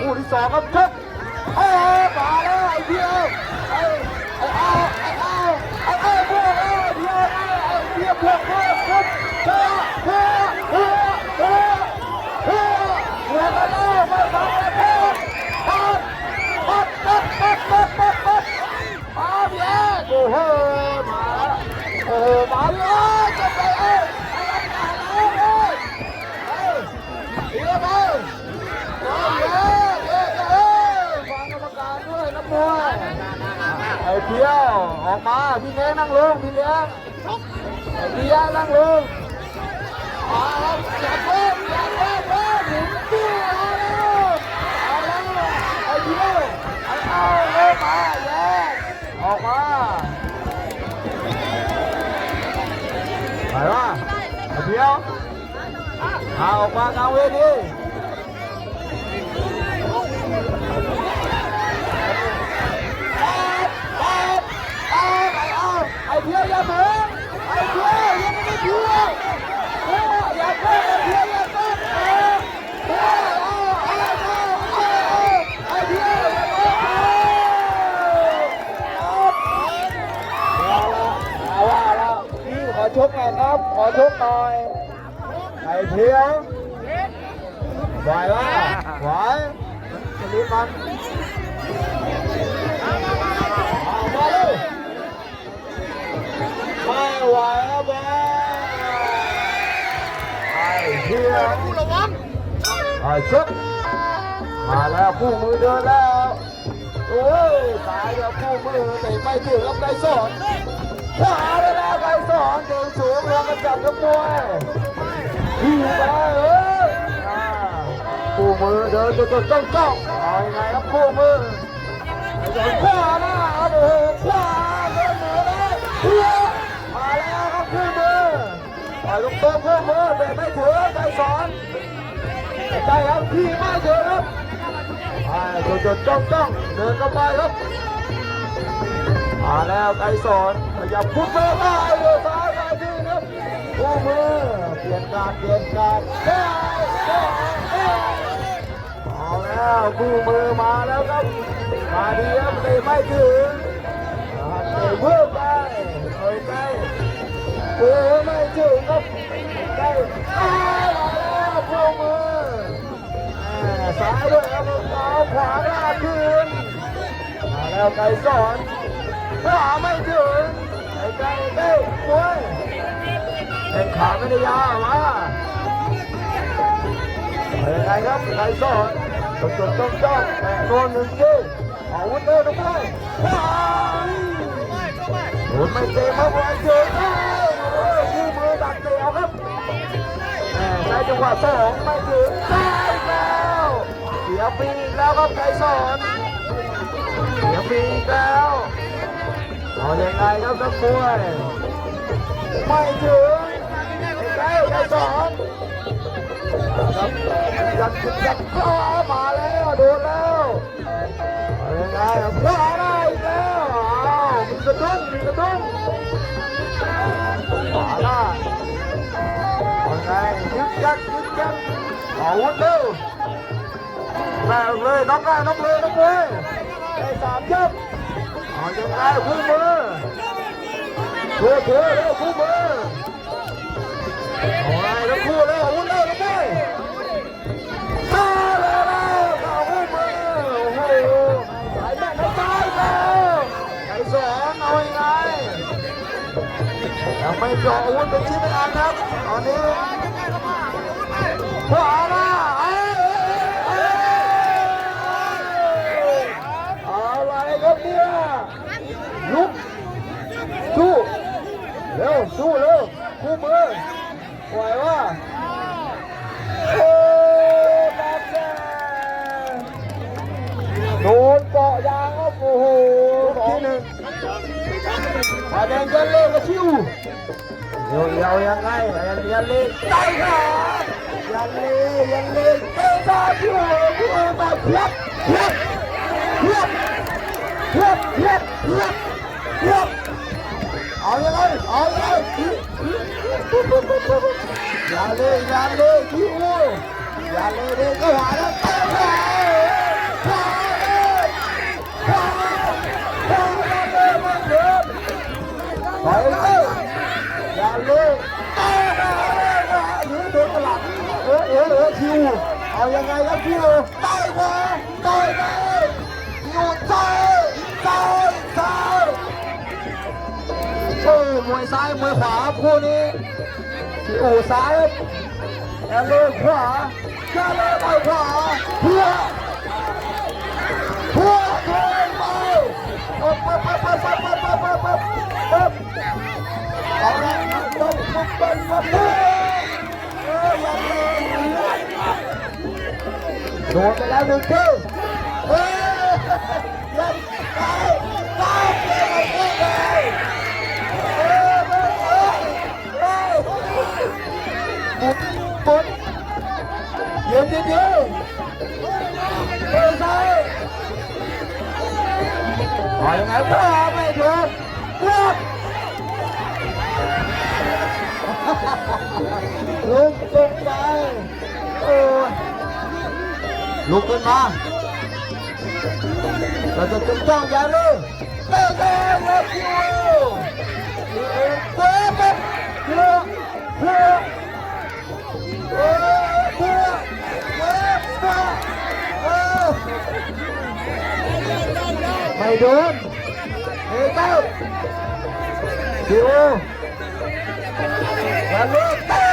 คู่ที่สองครับชกเอ้ยมาแล้วไอ้เพียวไอ้ไอ้ ออกมา พี่เลี้ยงนั่งลง พี่เลี้ยงไอ้พี่ยานั่งลงเอาอย่าเพิ่มอย่าเพิ่มเพิ่มถึงที่เอาแล้วเอาแล้วไอ้เพียวไอ้เอาเร็วมาแย่ออกมาไปว่าไอ้เพียวเอาออกมากลางเวที ชกหน่อยครับ ขอชกหน่อยไอ้เพียวไหววะไหวจะรีบมันมาเลยไม่ไหวแล้วบอไอ้เพียงระวังไอ้ชุดมาแล้วคู่มือเดินแล้วโอ้ยตายแล้วคู่มือแต่ไม่ถึงกับไก่สอนขวาไปแล้วไก่ส อนเดินสูงลงมาจับกับมวยขี่ไปเออ่าคู่มือเดินจนจนจ้องจ้องเอายังไงครับคู่มือขวาหน้าครับโอ้โหขวาเดินมือเลยเพียงมาแล้วครับคู่มือปล่อยลูกโป่งคู่มือแต่ไม่ถึงไก่สอนใช่ครับพี่ไม่ถึงครับจดจดจ้องจ้องเดินเข้าไปครับ มาแล้วไก่สอนขยับพุ่งไปไปเดือซ้ายไปที่ครับคู่มือเปลี่ยนการเปลี่ยนการเฮ้ยเฮ้ยเฮ้ยเอาแล้วคู่มือมาแล้วครับมาดีครับแต่ไม่ถึงเตะเพิ่มไปเฮ้ยใกล้โอ้ไม่ถึงครับใกล้ตาแล้วพวกมือซ้ายด้วยครับเอาขวาหน้าคืนมาแล้วไก่สอน ขวาไม่ถึงไอ้ไก่ไก่มวยแข่งขาไม่ได้ยาวมาเป็นไงครับไก่สอนจดจดจ้องจ้องแต่โดนหนึ่งทีอาวุธเดินลงไปขวาโดนไม่เตะมาบอลเจอได้โอ้ยคู่มือดักเตะครับแหม่ได้จังหวะสองไม่ถึงได้แล้วเสียฟรีแล้วครับไกรสอนเสียฟรีแล้ว เอายังไงครับนักมวยไม่ถึงไกรไกรสอนครับยัดยัดเข้ามาแล้วโดนแล้วเอายังไง เอาไงยึกยักยึกยักอาวุธเงได้น้องเลยน้องเลยได้คู่มือเถื่อเถื่อเร็วคู่มือเอาไงทั้งคู่เลยอาวุธเร็วน้องเลยมาแล้วเอาคู่มือโอ้โหสายแม่นให้ตายแล้วไก่สองเอายังไงยังไม่เจาะอาวุธเป็นชิ้นเป็นอันครับตอนนี้ขวาหน้าเอ้ยเอ้ยเอ้ยอะไรครับเนี่ยลุกสู้เร็วสู้เร็วคู่มือ ไหววะโอ้ดับแดงโดนเกาะยางครับโอ้โหสองหนึ่งมาแดงยันเล่กระชิวเดี๋ยวเดี๋ยวยังไงยันยันเล่ได้ครับยันเล่ยันเล่เตะตาชิวชิวตาเพียบเพียบเพียบเพียบเพียบเพียบ 好样的好样的不不不不不不眼泪眼起舞眼泪都干了干杯干杯干杯干杯干杯再干一杯 มวยซ้ายมวยขวาคู่นี้พี่อูซ้ายแล้วเลขวาแค่เลยต่อยขวาเพื่อเพื่อโดนไปปั๊บปั๊บปั๊บปั๊บปั๊บปั๊บปั๊บปั๊บปั๊บเอาละต้องต้องเป็นมาเพื่อเออยังเลยโดนไปแล้วหนึ่งทีเฮ้ยยังตา hỏi ngắn quá mày được Cướp Lúc bên đây Lúc bên mà Là tôi chúng ta giá rư Tao tao love you Tao tao love you ไม่โดนเฮ้ยเต้าดิวอย่าลืมเต้